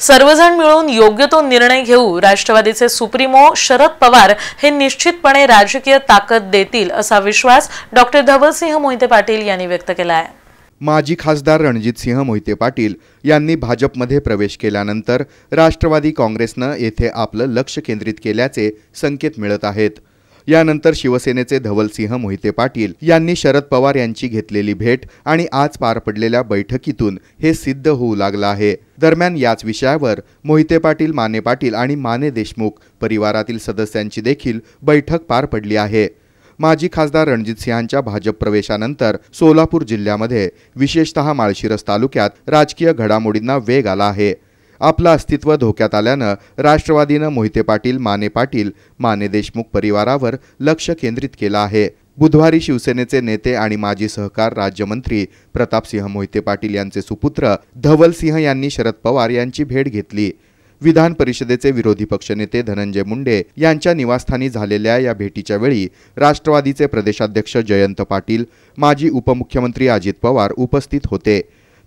सर्वजण मिळून योग्य तो निर्णय घेऊ राष्ट्रवादीचे सुप्रीमो शरद पवार हे निश्चितपणे राजकीय ताकद देतील असा विश्वास डॉक्टर धवलसिंह मोहिते पाटील यांनी व्यक्त केला आहे माजी खासदार रणजितसिंह मोहिते पाटील यांनी भाजपमध्ये प्रवेश केल्यानंतर राष्ट्रवादी काँग्रेसनं येथे आपलं लक्ष केंद्रित केल्याचे संकेत मिळत आहेत. यानंतर शिवसेनेचे धवलसिंह मोहिते पाटील यांनी शरद पवार यांची घेतलेली भेट आणि आज पार पडलेल्या बैठकीतून हे सिद्ध होऊ लागलं आहे. दरम्यान याच विषयावर मोहिते पाटील माने पाटील आणि माने देशमुख परिवारातील सदस्यांची देखील बैठक पार पडली आहे. माजी खासदार रणजित सिंहांच्या भाजप प्रवेशानंतर सोलापूर जिल्ह्यामध्ये विशेषतः माळशिरस तालुक्यात राजकीय घडामोडींना वेग आला आहे. आपलं अस्तित्व धोक्यात आल्यानं राष्ट्रवादीनं मोहिते पाटील माने पाटील माने देशमुख परिवारावर लक्ष केंद्रित केलं आहे. बुधवारी शिवसेनेचे नेते आणि माजी सहकार राज्यमंत्री प्रतापसिंह मोहिते पाटील यांचे सुपुत्र धवलसिंह यांनी शरद पवार यांची भेट घेतली. विधान परिषदेचे विरोधी पक्षनेते धनंजय मुंडे यांच्या निवासस्थानी झालेल्या या भेटीच्या वेळी राष्ट्रवादीचे प्रदेशाध्यक्ष जयंत पाटील माजी उपमुख्यमंत्री अजित पवार उपस्थित होते.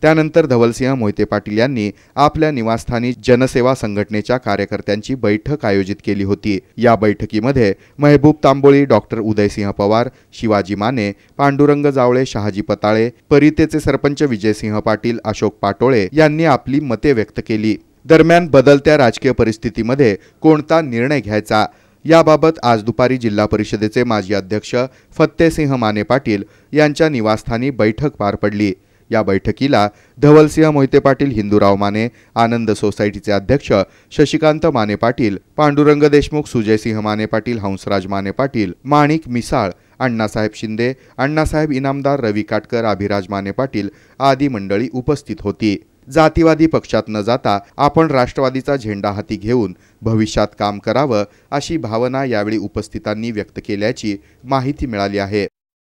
त्यानंतर धवलसिंह मोहिते पाटील यांनी आपल्या निवासस्थानी जनसेवा संघटनेच्या कार्यकर्त्यांची बैठक आयोजित केली होती. या बैठकीमध्ये महबूब तांबोळी डॉक्टर उदयसिंह पवार शिवाजी माने पांडुरंग जावळे शहाजी पताळे परितेचे सरपंच विजयसिंह पाटील अशोक पाटोळे यांनी आपली मते व्यक्त केली. दरम्यान बदलत्या राजकीय परिस्थितीमध्ये कोणता निर्णय घ्यायचा? याबाबत आज दुपारी जिल्हा परिषदेचे माजी अध्यक्ष फत्तेसिंह माने पाटील यांच्या निवासस्थानी बैठक पार पडली. या बैठकीला धवलसिंह मोहिते पाटील हिंदूराव माने आनंद सोसायटीचे अध्यक्ष शशिकांत माने पाटील पांडुरंग देशमुख सुजयसिंह माने पाटील हंसराज माने पाटील माणिक मिसाळ अण्णासाहेब शिंदे अण्णासाहेब इनामदार रवी काटकर अभिराज माने पाटील आदी मंडळी उपस्थित होती. जातीवादी पक्षात न जाता आपण राष्ट्रवादीचा झेंडा हाती घेऊन भविष्यात काम करावं अशी भावना यावेळी उपस्थितांनी व्यक्त केल्याची माहिती मिळाली आहे.